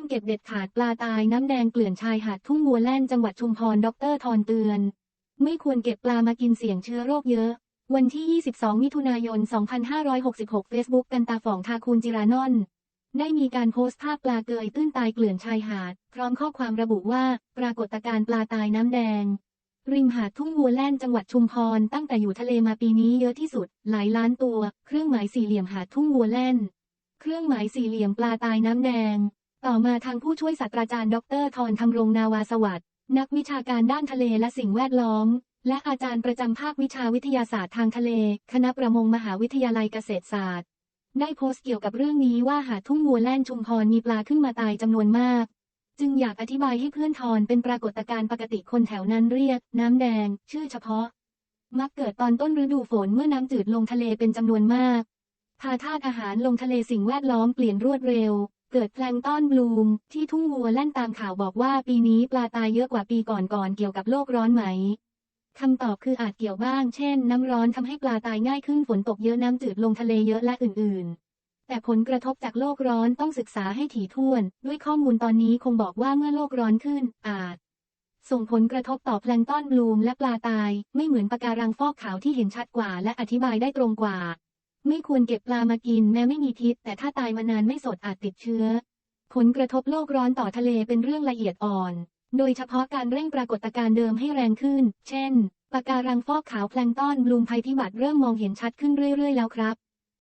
ามเก็บเด็ดขาดปลาตายน้ำแดงเกลื่อนชายหาดทุ่งวัวแล่นจังหวัดชุมพรดรทอนเตือน ไม่ควรเก็บปลามากินเสี่ยงเชื้อโรคเยอะ วันที่ 22 มิถุนายน 2566 Facebook กันตาฝ่องทาคูนจิรานนท์ได้มีการโพสต์ภาพปลาเกยตื้นตายเกลื่อนชายหาด พร้อมข้อความระบุว่า ปรากฏการณ์ปลาตายน้ำแดง ริมหาดทุ่งวัวแล่นจังหวัดชุมพรตั้งแต่อยู่ทะเลมาปีนี้เยอะที่สุด หลายล้านตัว เครื่องหมายสี่เหลี่ยมหาดทุ่งวัวแล่น เครื่องหมายสี่เหลี่ยมปลาตายน้ำแดง ต่อมาทางผู้ช่วยศาสตราจารย์ดรทรธำรงนาวาสวัสด์นักวิชาการด้านทะเลและสิ่งแวดล้อม และอาจารย์ประจำภาควิชาวิทยาศาสตร์ทางทะเล คณะประมงมหาวิทยาลัยเกษตรศาสตร์ ได้โพสต์เกี่ยวกับเรื่องนี้ว่าหาดทุ่งวัวแล่นชุมพรมีปลาขึ้นมาตายจำนวนมาก จึงอยากอธิบายให้เพื่อนทอนเป็นปรากฏการณ์ปกติคนแถวนั้นเรียก น้ำแดง ชื่อเฉพาะ มักเกิดตอนต้นฤดูฝนเมื่อน้ำจืดลงทะเลเป็นจำนวนมากพาธาตุอาหารลงทะเลสิ่งแวดล้อมเปลี่ยนรวดเร็ว เกิดแพลงต้อนบลูม ที่ทุ่งวัวแล่นตามข่าวบอกว่าปีนี้ปลาตายเยอะกว่าปีก่อนๆเกี่ยวกับโลกร้อนไหมคำตอบคืออาจเกี่ยวบ้าง เช่น น้ำร้อนทำให้ปลาตายง่ายขึ้นฝนตกเยอะน้ำจืดลงทะเลเยอะและอื่น ๆ แต่ผลกระทบจากโลกร้อนต้องศึกษาให้ถี่ถ้วน ด้วยข้อมูลตอนนี้คงบอกว่าเมื่อโลกร้อนขึ้น อาจ ส่งผลกระทบต่อแพลงต้อนบลูมและปลาตาย ไม่เหมือนปะการังฟอกขาวที่เห็นชัดกว่า และอธิบายได้ตรงกว่า ไม่ควรเก็บปลามากินแม้ไม่มีพิษ แต่ถ้าตายมานานไม่สดอาจติดเชื้อ ผลกระทบโลกร้อนต่อทะเลเป็นเรื่องละเอียดอ่อน โดยเฉพาะการเร่งปรากฏการณ์เดิมให้แรงขึ้น เช่นปะการังฟอกขาวแพลงต้อนบลูมภัยพิบัติเริ่มมองเห็นชัดขึ้นเรื่อยๆ แล้วครับ